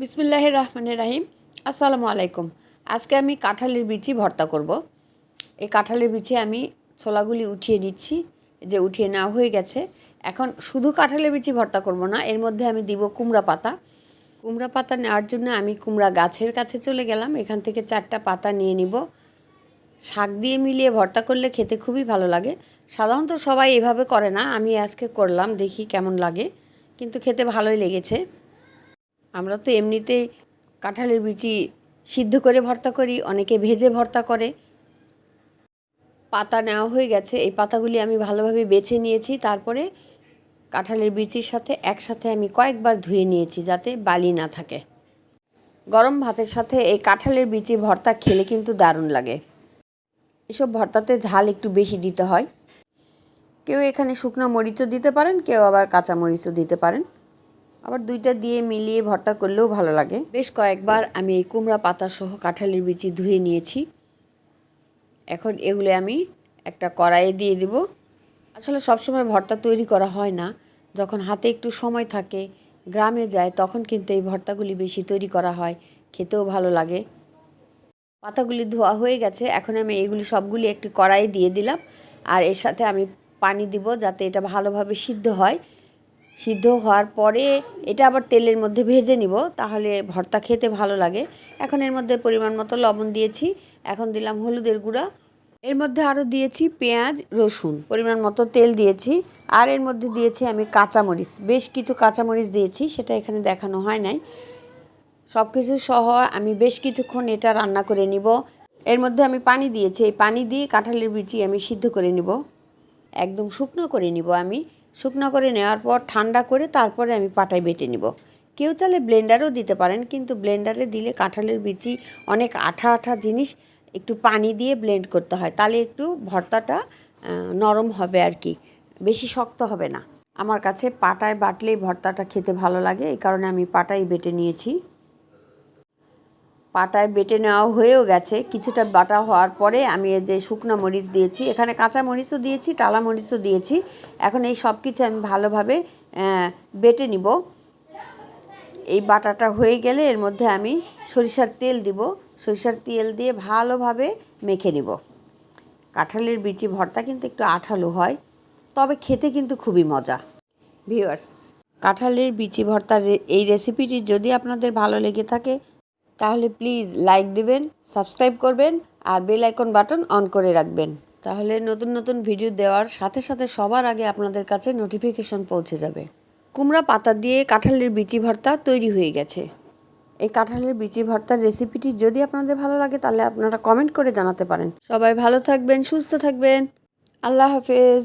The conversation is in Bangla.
বিসমিল্লাহ রহমানের রাহিম। আসসালামু আলাইকুম আজকে আমি কাঁঠালের বিচি ভর্তা করব। এই কাঁঠালের বিচি আমি ছোলাগুলি উঠিয়ে নিচ্ছি যে উঠিয়ে নেওয়া হয়ে গেছে। এখন শুধু কাঁঠালের বিচি ভর্তা করব না, এর মধ্যে আমি দিব কুমড়া পাতা। কুমড়া পাতা নেওয়ার জন্য আমি কুমড়া গাছের কাছে চলে গেলাম, এখান থেকে চারটা পাতা নিয়ে নিব। শাক দিয়ে মিলিয়ে ভর্তা করলে খেতে খুবই ভালো লাগে। সাধারণত সবাই এভাবে করে না, আমি আজকে করলাম, দেখি কেমন লাগে। কিন্তু খেতে ভালোই লেগেছে। আমরা তো এমনিতেই কাঁঠালের বিচি সিদ্ধ করে ভর্তা করি, অনেকে ভেজে ভর্তা করে। পাতা নেওয়া হয়ে গেছে, এই পাতাগুলি আমি ভালোভাবে বেছে নিয়েছি, তারপরে কাঁঠালের বিচির সাথে একসাথে আমি কয়েকবার ধুয়ে নিয়েছি যাতে বালি না থাকে। গরম ভাতের সাথে এই কাঁঠালের বিচি ভর্তা খেলে কিন্তু দারুণ লাগে। এসব ভর্তাতে ঝাল একটু বেশি দিতে হয়। কেউ এখানে শুকনো মরিচও দিতে পারেন, কেউ আবার কাঁচা মরিচও দিতে পারেন। আবার দুইটা দিয়ে মিলিয়ে ভর্তা করলেও ভালো লাগে। বেশ কয়েকবার আমি এই কুমড়া পাতা সহ কাঁঠালের বিচি ধুয়ে নিয়েছি। এখন এগুলো আমি একটা কড়াইয়ে দিয়ে দিব। আসলে সবসময় ভর্তা তৈরি করা হয় না। যখন হাতে একটু সময় থাকে, গ্রামে যায়, তখন কিন্তু এই ভর্তাগুলি বেশি তৈরি করা হয়। খেতেও ভালো লাগে। পাতাগুলি ধোয়া হয়ে গেছে। এখন আমি এগুলি সবগুলি একটি কড়াইয়ে দিয়ে দিলাম। আর এর সাথে আমি পানি দিব যাতে এটা ভালোভাবে সিদ্ধ হয়। সিদ্ধ হওয়ার পরে এটা আবার তেলের মধ্যে ভেজে নিব, তাহলে ভর্তা খেতে ভালো লাগে। এখন এর মধ্যে পরিমাণ মতো লবণ দিয়েছি, এখন দিলাম হলুদের গুঁড়া। এর মধ্যে আরও দিয়েছি পেঁয়াজ, রসুন, পরিমাণ মতো তেল দিয়েছি। আর এর মধ্যে দিয়েছি আমি কাঁচামরিচ, বেশ কিছু কাঁচামরিচ দিয়েছি, সেটা এখানে দেখানো হয় নাই। সব কিছু সহ আমি বেশ কিছুক্ষণ এটা রান্না করে নিব। এর মধ্যে আমি পানি দিয়েছি, এই পানি দিয়ে কাঁঠালের বিচি আমি সিদ্ধ করে নিব। একদম শুকনো করে নিব আমি। শুকনো করে নেওয়ার পর ঠান্ডা করে তারপরে আমি পাটায় বেটে নিব। কেউ চালে ব্লেন্ডারও দিতে পারেন, কিন্তু ব্লেন্ডারে দিলে কাঁঠালের বিচি অনেক আঠা আঠা জিনিস একটু পানি দিয়ে ব্লেন্ড করতে হয়। তাহলে একটু ভর্তাটা নরম হবে আর কি, বেশি শক্ত হবে না। আমার কাছে পাটায় বাটলেই ভর্তাটা খেতে ভালো লাগে, এই কারণে আমি পাটাই বেটে নিয়েছি। পাটায় বেটে নেওয়া হয়েও গেছে। কিছুটা বাটা হওয়ার পরে আমি এই যে শুকনো মরিচ দিয়েছি, এখানে কাঁচা মরিচও দিয়েছি, টালা মরিচও দিয়েছি। এখন এই সব কিছু আমি ভালোভাবে বেটে নিব। এই বাটাটা হয়ে গেলে এর মধ্যে আমি সরিষার তেল দিব। সরিষার তেল দিয়ে ভালোভাবে মেখে নিব। কাঁঠালের বিচি ভর্তা কিন্তু একটু আঠালো হয়, তবে খেতে কিন্তু খুবই মজা। ভিউয়ার্স, কাঁঠালের বিচি ভর্তার এই রেসিপিটি যদি আপনাদের ভালো লেগে থাকে তাহলে প্লিজ লাইক দিবেন সাবস্ক্রাইব করবেন, আর বেল আইকন বাটন অন করে রাখবেন। তাহলে নতুন নতুন ভিডিও দেওয়ার সাথে সাথে সবার আগে আপনাদের কাছে নোটিফিকেশন পৌঁছে যাবে। কুমড়া পাতা দিয়ে কাঁঠালের বিচি ভর্তা তৈরি হয়ে গেছে। এই কাঁঠালের বিচি ভর্তার রেসিপিটি যদি আপনাদের ভালো লাগে, তাহলে আপনারা কমেন্ট করে জানাতে পারেন। সবাই ভালো থাকবেন, সুস্থ থাকবেন। আল্লাহ হাফেজ।